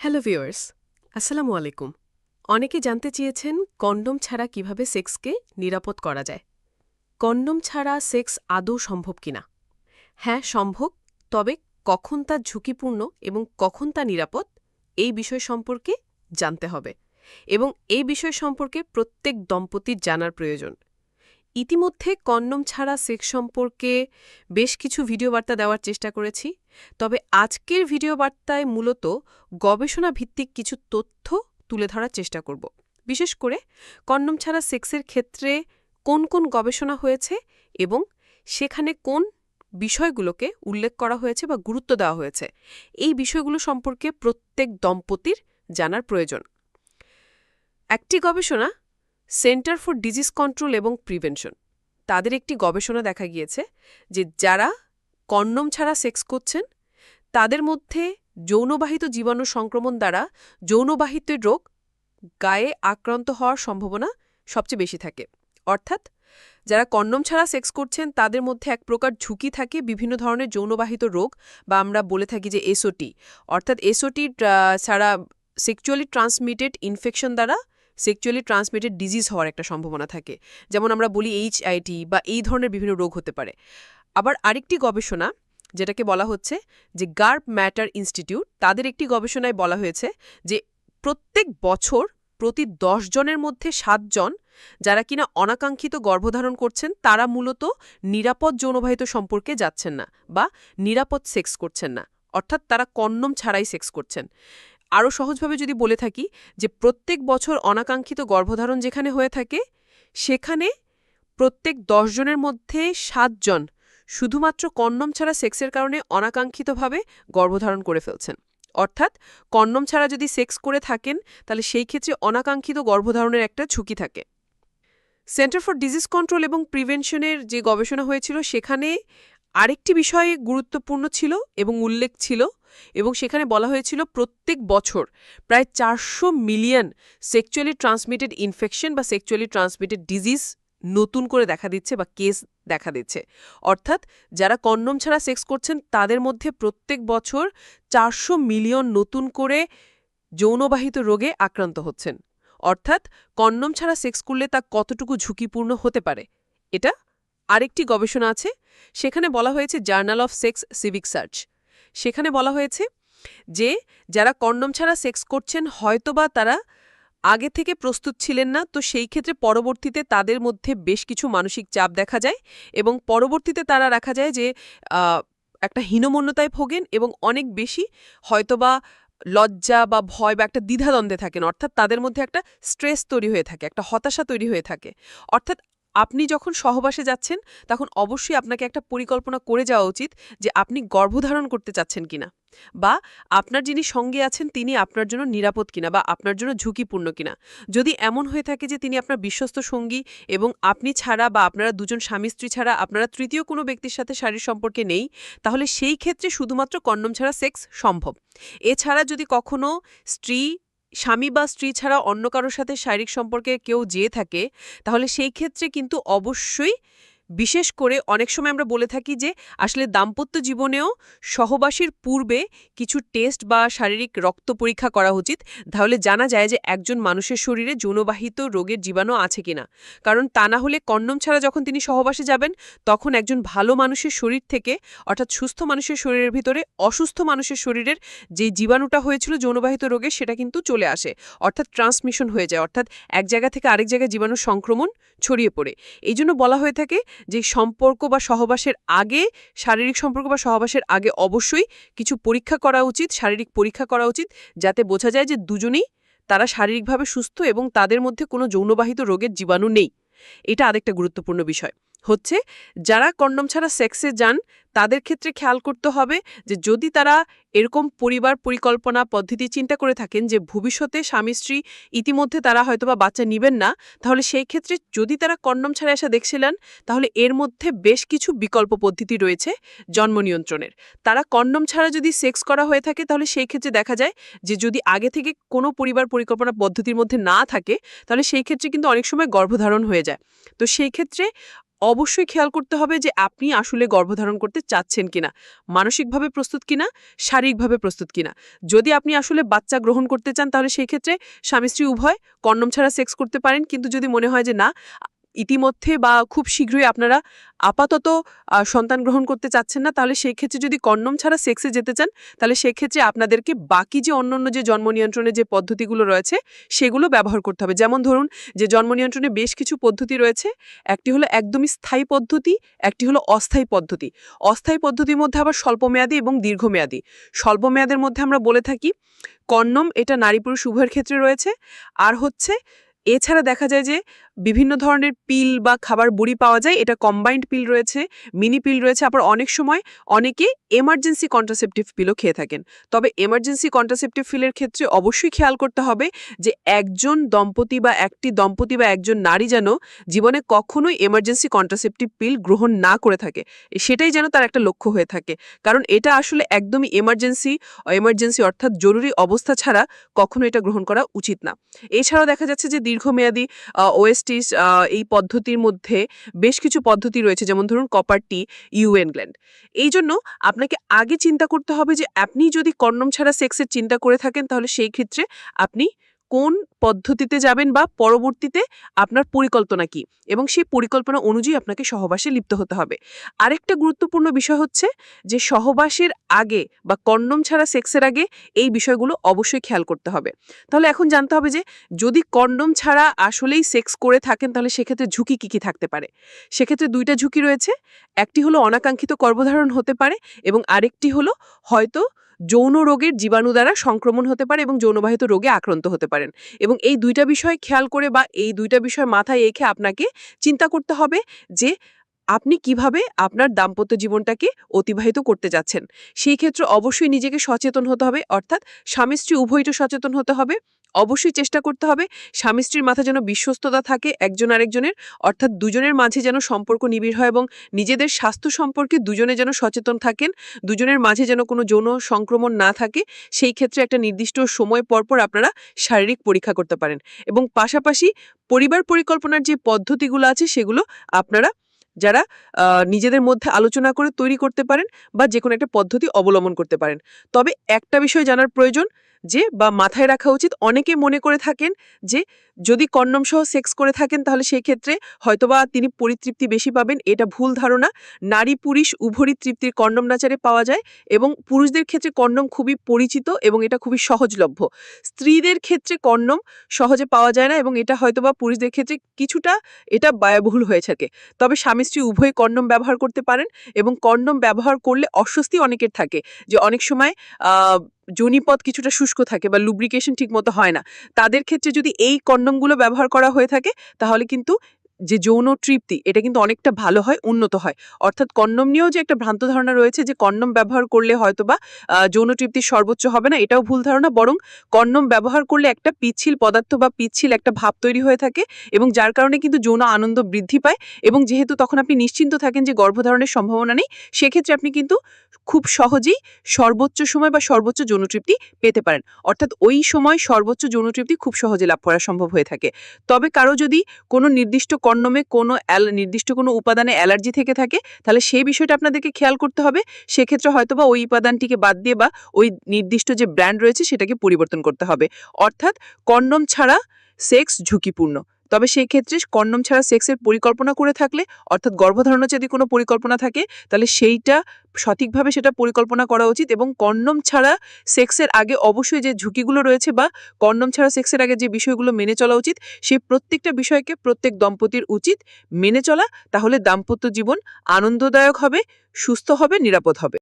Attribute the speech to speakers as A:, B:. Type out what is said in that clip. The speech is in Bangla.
A: হ্যালো ভিউয়ার্স, আসসালামু আলাইকুম। অনেকে জানতে চেয়েছেন কন্ডম ছাড়া কীভাবে সেক্সকে নিরাপদ করা যায়। কন্ডম ছাড়া সেক্স আদৌ সম্ভব কিনা? হ্যাঁ সম্ভব, তবে কখন তা ঝুঁকিপূর্ণ এবং কখন তা নিরাপদ, এই বিষয় সম্পর্কে জানতে হবে। এবং এই বিষয় সম্পর্কে প্রত্যেক দম্পতির জানার প্রয়োজন। ইতিমধ্যে কন্ডম ছাড়া সেক্স সম্পর্কে বেশ কিছু ভিডিও বার্তা দেওয়ার চেষ্টা করেছি, তবে আজকের ভিডিও বার্তায় মূলত গবেষণা ভিত্তিক কিছু তথ্য তুলে ধরার চেষ্টা করব। বিশেষ করে কন্ডম ছাড়া সেক্সের ক্ষেত্রে কোন কোন গবেষণা হয়েছে এবং সেখানে কোন বিষয়গুলোকে উল্লেখ করা হয়েছে বা গুরুত্ব দেওয়া হয়েছে, এই বিষয়গুলো সম্পর্কে প্রত্যেক দম্পতির জানার প্রয়োজন। একটি গবেষণা সেন্টার ফর ডিজিজ কন্ট্রোল এবং প্রিভেনশন। তাদের একটি গবেষণা দেখা গিয়েছে যে যারা কন্ডম ছাড়া সেক্স করছেন, তাদের মধ্যে যৌনবাহিত জীবাণু সংক্রমণ দ্বারা যৌনবাহিত রোগ গায়ে আক্রান্ত হওয়ার সম্ভাবনা সবচেয়ে বেশি থাকে। অর্থাৎ যারা কন্ডম ছাড়া সেক্স করছেন, তাদের মধ্যে এক প্রকার ঝুঁকি থাকে বিভিন্ন ধরনের যৌনবাহিত রোগ বা আমরা বলে থাকি যে এসওটি। অর্থাৎ এসওটি ছাড়া সেক্সুয়ালি ট্রান্সমিটেড ইনফেকশন দ্বারা সেক্সুয়ালি ট্রান্সমিটেড ডিজিজ হওয়ার একটা সম্ভাবনা থাকে। যেমন আমরা বলি এইচআইটি বা এই ধরনের বিভিন্ন রোগ হতে পারে। আবার আরেকটি গবেষণা, যেটাকে বলা হচ্ছে যে গার্ব ম্যাটার ইনস্টিটিউট, তাদের একটি গবেষণায় বলা হয়েছে যে প্রত্যেক বছর প্রতি দশ জনের মধ্যে সাতজন যারা কিনা অনাকাঙ্ক্ষিত গর্ভধারণ করছেন, তারা মূলত নিরাপদ যৌনবাহিত সম্পর্কে যাচ্ছেন না বা নিরাপদ সেক্স করছেন না। অর্থাৎ তারা কন্নম ছাড়াই সেক্স করছেন। আরও সহজভাবে যদি বলে থাকি যে প্রত্যেক বছর অনাকাঙ্ক্ষিত গর্ভধারণ যেখানে হয়ে থাকে, সেখানে প্রত্যেক জনের মধ্যে সাতজন শুধুমাত্র কন্ডম ছাড়া সেক্সের কারণে অনাকাঙ্ক্ষিতভাবে গর্ভধারণ করে ফেলছেন। অর্থাৎ কন্ডম ছাড়া যদি সেক্স করে থাকেন, তাহলে সেই ক্ষেত্রে অনাকাঙ্ক্ষিত গর্ভধারণের একটা ঝুঁকি থাকে। সেন্টার ফর ডিজিজ কন্ট্রোল এবং প্রিভেনশনের যে গবেষণা হয়েছিল, সেখানে আরেকটি বিষয়ে গুরুত্বপূর্ণ ছিল এবং উল্লেখ ছিল এবং সেখানে বলা হয়েছিল প্রত্যেক বছর প্রায় চারশো মিলিয়ন সেক্সুয়ালি ট্রান্সমিটেড ইনফেকশন বা সেক্সুয়ালি ট্রান্সমিটেড ডিজিজ নতুন করে দেখা দিচ্ছে বা কেস দেখা দিচ্ছে। অর্থাৎ যারা কন্ডম ছাড়া সেক্স করছেন, তাদের মধ্যে প্রত্যেক বছর চারশো মিলিয়ন নতুন করে যৌনবাহিত রোগে আক্রান্ত হচ্ছেন। অর্থাৎ কন্ডম ছাড়া সেক্স করলে তা কতটুকু ঝুঁকিপূর্ণ হতে পারে? এটা আরেকটি গবেষণা আছে, সেখানে বলা হয়েছে journal of sex civic search সেখানে বলা হয়েছে যে, যারা কন্ডম ছাড়া সেক্স করছেন, হয়তোবা তারা আগে থেকে প্রস্তুত ছিলেন না, তো সেই ক্ষেত্রে পরবর্তীতে তাদের মধ্যে বেশ কিছু মানসিক চাপ দেখা যায় এবং পরবর্তীতে তারা রাখা যায় যে একটা হীনমন্যতায় ভোগেন এবং অনেক বেশি হয়তোবা লজ্জা বা ভয় বা একটা দ্বিধাদ্বন্দ্বে থাকেন। অর্থাৎ তাদের মধ্যে একটা স্ট্রেস তৈরি হয়ে থাকে, একটা হতাশা তৈরি হয়ে থাকে। অর্থাৎ আপনি যখন সহবাসে যাচ্ছেন, তখন অবশ্যই আপনাকে একটা পরিকল্পনা করে যাওয়া উচিত যে আপনি গর্ভধারণ করতে চাচ্ছেন কিনা বা আপনার যিনি সঙ্গে আছেন, তিনি আপনার জন্য নিরাপদ কিনা বা আপনার জন্য ঝুঁকিপূর্ণ কিনা। যদি এমন হয়ে থাকে যে তিনি আপনার বিশ্বস্ত সঙ্গী এবং আপনি ছাড়া বা আপনারা দুজন স্বামী স্ত্রী ছাড়া আপনারা তৃতীয় কোনো ব্যক্তির সাথে শারীর সম্পর্কে নেই, তাহলে সেই ক্ষেত্রে শুধুমাত্র কন্ডম ছাড়া সেক্স সম্ভব। এছাড়া যদি কখনো স্ত্রী স্বামী বা স্ত্রী ছাড়া অন্য কারোর সাথে শারীরিক সম্পর্কে কেউ যেয়ে থাকে, তাহলে সেই ক্ষেত্রে কিন্তু অবশ্যই বিশেষ করে অনেক সময় আমরা বলে থাকি যে, আসলে দাম্পত্য জীবনেও সহবাসীর পূর্বে কিছু টেস্ট বা শারীরিক রক্ত পরীক্ষা করা উচিত। তাহলে জানা যায় যে, একজন মানুষের শরীরে যৌনবাহিত রোগের জীবাণু আছে কিনা। কারণ তা না হলে কন্ডম ছাড়া যখন তিনি সহবাসে যাবেন, তখন একজন ভালো মানুষের শরীর থেকে, অর্থাৎ সুস্থ মানুষের শরীরের ভিতরে অসুস্থ মানুষের শরীরের যে জীবাণুটা হয়েছিল যৌনবাহিত রোগের সেটা কিন্তু চলে আসে। অর্থাৎ ট্রান্সমিশন হয়ে যায়। অর্থাৎ এক জায়গা থেকে আরেক জায়গায় জীবাণু সংক্রমণ ছড়িয়ে পড়ে। এই বলা হয়ে থাকে যে সম্পর্ক বা সহবাসের আগে, শারীরিক সম্পর্ক বা সহবাসের আগে অবশ্যই কিছু পরীক্ষা করা উচিত, শারীরিক পরীক্ষা করা উচিত, যাতে বোঝা যায় যে দুজনেই তারা শারীরিকভাবে সুস্থ এবং তাদের মধ্যে কোনো যৌনবাহিত রোগের জীবাণু নেই। এটা আরেকটা গুরুত্বপূর্ণ বিষয়। হচ্ছে, যারা কন্ডম ছাড়া সেক্সে যান, তাদের ক্ষেত্রে খেয়াল করতে হবে যে যদি তারা এরকম পরিবার পরিকল্পনা পদ্ধতি চিন্তা করে থাকেন যে ভবিষ্যতে স্বামী স্ত্রী ইতিমধ্যে তারা হয়তোবা বাচ্চা নিবেন না, তাহলে সেই ক্ষেত্রে যদি তারা কন্ডম ছাড়া এসে দেখছিলেন তাহলে এর মধ্যে বেশ কিছু বিকল্প পদ্ধতি রয়েছে জন্ম নিয়ন্ত্রণের। তারা কন্ডম ছাড়া যদি সেক্স করা হয়ে থাকে, তাহলে সেই ক্ষেত্রে দেখা যায় যে যদি আগে থেকে কোনো পরিবার পরিকল্পনা পদ্ধতির মধ্যে না থাকে, তাহলে সেই ক্ষেত্রে কিন্তু অনেক সময় গর্ভধারণ হয়ে যায়। তো সেই ক্ষেত্রে
B: অবশ্যই খেয়াল করতে হবে যে আপনি আসলে গর্ভধারণ করতে চাচ্ছেন কিনা, মানসিকভাবে প্রস্তুত কিনা, শারীরিকভাবে প্রস্তুত কিনা। যদি আপনি আসলে বাচ্চা গ্রহণ করতে চান তাহলে সেই ক্ষেত্রে স্বামী স্ত্রী উভয় কন্ডম ছাড়া সেক্স করতে পারেন। কিন্তু যদি মনে হয় যে না ইতিমধ্যে বা খুব শীঘ্রই আপনারা আপাতত সন্তান গ্রহণ করতে চাচ্ছেন না, তাহলে সেই ক্ষেত্রে যদি কন্ডম ছাড়া সেক্সে যেতে চান, তাহলে সেক্ষেত্রে আপনাদেরকে বাকি যে অন্যান্য যে জন্ম নিয়ন্ত্রণের যে পদ্ধতিগুলো রয়েছে, সেগুলো ব্যবহার করতে হবে। যেমন ধরুন, যে জন্ম নিয়ন্ত্রণে বেশ কিছু পদ্ধতি রয়েছে, একটি হলো একদমই স্থায়ী পদ্ধতি, একটি হলো অস্থায়ী পদ্ধতি। অস্থায়ী পদ্ধতির মধ্যে আবার স্বল্পমেয়াদী এবং দীর্ঘমেয়াদী। স্বল্পমেয়াদের মধ্যে আমরা বলে থাকি, কন্ডম এটা নারী পুরুষ উভয়ের ক্ষেত্রে রয়েছে, আর হচ্ছে, এছাড়া দেখা যায় যে বিভিন্ন ধরনের পিল বা খাবার বুড়ি পাওয়া যায়। এটা কম্বাইন্ড পিল রয়েছে মিনি পিল রয়েছে। আবার অনেক সময় অনেকে এমার্জেন্সি কন্ট্রাসেপটিভ পিলও খেয়ে থাকেন। তবে এমার্জেন্সি কন্ট্রাসেপটিভ পিলের ক্ষেত্রে অবশ্যই খেয়াল করতে হবে যে একজন দম্পতি বা একটি দম্পতি বা একজন নারী যেন জীবনে কখনোই এমার্জেন্সি কন্ট্রাসেপটিভ পিল গ্রহণ না করে থাকে। সেটাই যেন তার একটা লক্ষ্য হয়ে থাকে। কারণ এটা আসলে একদমই এমার্জেন্সি এমার্জেন্সি অর্থাৎ জরুরি অবস্থা ছাড়া কখনো এটা গ্রহণ করা উচিত না। এছাড়াও দেখা যাচ্ছে যে দীর্ঘমেয়াদী ওএসটিস এই পদ্ধতির মধ্যে বেশ কিছু পদ্ধতি রয়েছে, যেমন ধরুন কপার টি ইউএন গ্ল্যান্ড এই জন্য আপনাকে আগে চিন্তা করতে হবে যে আপনি যদি কর্ণম ছাড়া সেক্সের চিন্তা করে থাকেন, তাহলে সেই ক্ষেত্রে আপনি কোন পদ্ধতিতে যাবেন বা পরবর্তীতে আপনার পরিকল্পনা কি? এবং সেই পরিকল্পনা অনুযায়ী আপনাকে সহবাসে লিপ্ত হতে হবে। আরেকটা গুরুত্বপূর্ণ বিষয় হচ্ছে যে সহবাসের আগে বা কন্ডম ছাড়া সেক্সের আগে এই বিষয়গুলো অবশ্যই খেয়াল করতে হবে। তাহলে এখন জানতে হবে যে যদি কন্ডম ছাড়া আসলেই সেক্স করে থাকেন তাহলে সেক্ষেত্রে ঝুঁকি কী কী থাকতে পারে? সেক্ষেত্রে দুইটা ঝুঁকি রয়েছে। একটি হলো অনাকাঙ্ক্ষিত গর্ভধারণ হতে পারে এবং আরেকটি হলো হয়তো যৌন রোগের জীবাণু দ্বারা সংক্রমণ হতে পারে এবং যৌনবাহিত রোগে আক্রান্ত হতে পারেন। এবং এই দুইটা বিষয় খেয়াল করে বা এই দুইটা বিষয় মাথায় রেখে আপনাকে চিন্তা করতে হবে যে আপনি কীভাবে আপনার দাম্পত্য জীবনটাকে অতিবাহিত করতে যাচ্ছেন। সেই ক্ষেত্রে অবশ্যই নিজেকে সচেতন হতে হবে, অর্থাৎ স্বামী স্ত্রী উভয়টা সচেতন হতে হবে। অবশ্যই চেষ্টা করতে হবে। স্বামী স্ত্রীর মাথা যেন বিশ্বস্ততা থাকে, একজন আরেকজনের, অর্থাৎ দুজনের মাঝে যেন সম্পর্ক নিবিড় হয় এবং নিজেদের স্বাস্থ্য সম্পর্কে দুজনে যেন সচেতন থাকেন, দুজনের মাঝে যেন কোনো যৌন সংক্রমণ না থাকে, সেই ক্ষেত্রে একটা নির্দিষ্ট সময় পরপর আপনারা শারীরিক পরীক্ষা করতে পারেন। এবং পাশাপাশি পরিবার পরিকল্পনার যে পদ্ধতিগুলো আছে, সেগুলো আপনারা যারা নিজেদের মধ্যে আলোচনা করে তৈরি করতে পারেন বা যে কোনো একটা পদ্ধতি অবলম্বন করতে পারেন। তবে একটা বিষয় জানার প্রয়োজন যে, বা মাথায় রাখা উচিত। অনেকে মনে করে থাকেন যে, যদি কন্ডম সহ সেক্স করে থাকেন, তাহলে সেই ক্ষেত্রে হয়তোবা তিনি পরিতৃপ্তি বেশি পাবেন, এটা ভুল ধারণা। নারী, পুরুষ উভরই তৃপ্তির কন্ডম নাচারে পাওয়া যায় এবং পুরুষদের ক্ষেত্রে কন্ডম খুবই পরিচিত এবং এটা খুবই সহজলভ্য। স্ত্রীদের ক্ষেত্রে কন্ডম সহজে পাওয়া যায় না এবং এটা হয়তোবা পুরুষদের ক্ষেত্রে কিছুটা এটা ব্যয়বহুল হয়ে থাকে। তবে স্বামী স্ত্রী উভয় কন্ডম ব্যবহার করতে পারেন এবং কন্ডম ব্যবহার করলে অস্বস্তি অনেকের থাকে। যে, অনেক সময় যোনিপথ কিছুটা শুষ্ক থাকে বা লুব্রিকেশন ঠিকমতো হয় না। তাদের ক্ষেত্রে যদি এই কন্ডমগুলো ব্যবহার করা হয়ে থাকে, তাহলে কিন্তু যে যৌন তৃপ্তি এটা কিন্তু অনেকটা ভালো হয় উন্নত হয়। অর্থাৎ কন্ডম নিয়েও যে একটা ভ্রান্ত ধারণা রয়েছে যে কন্ডম ব্যবহার করলে হয়তোবা আহ, যৌন তৃপ্তি সর্বোচ্চ হবে না এটাও ভুল ধারণা। বরং কন্ডম ব্যবহার করলে একটা পিচ্ছিল পদার্থ বা পিচ্ছিল একটা ভাব তৈরি হয়ে থাকে এবং যার কারণে কিন্তু যৌন আনন্দ বৃদ্ধি পায় এবং যেহেতু তখন আপনি নিশ্চিন্ত থাকেন যে গর্ভধারণের সম্ভাবনা নেই সেক্ষেত্রে আপনি কিন্তু খুব সহজেই সর্বোচ্চ সময় বা সর্বোচ্চ যৌনতৃপ্তি পেতে পারেন। অর্থাৎ ওই সময় সর্বোচ্চ যৌনতৃপ্তি খুব সহজে লাভ করা সম্ভব হয়ে থাকে। তবে কারও যদি কোনো নির্দিষ্ট কন্ডমে কোনো নির্দিষ্ট কোনো উপাদানে অ্যালার্জি থেকে থাকে, তাহলে সেই বিষয়টা আপনাদেরকে খেয়াল করতে হবে। সেক্ষেত্রে হয়তোবা ওই উপাদানটিকে বাদ দিয়ে বা ওই নির্দিষ্ট যে ব্র্যান্ড রয়েছে সেটাকে পরিবর্তন করতে হবে। অর্থাৎ কন্ডম ছাড়া সেক্স ঝুঁকিপূর্ণ। তবে সেই ক্ষেত্রে কন্ডম ছাড়া সেক্সের পরিকল্পনা করে থাকলে, অর্থাৎ গর্ভধারণের যদি কোনো পরিকল্পনা থাকে, তাহলে সেইটা সঠিকভাবে সেটা পরিকল্পনা করা উচিত এবং কন্ডম ছাড়া সেক্সের আগে অবশ্যই যে ঝুঁকিগুলো রয়েছে বা কন্ডম ছাড়া সেক্সের আগে যে বিষয়গুলো মেনে চলা উচিত সেই প্রত্যেকটা বিষয়কে প্রত্যেক দম্পতির উচিত মেনে চলা, তাহলে দাম্পত্য জীবন আনন্দদায়ক হবে, সুস্থ হবে, নিরাপদ হবে।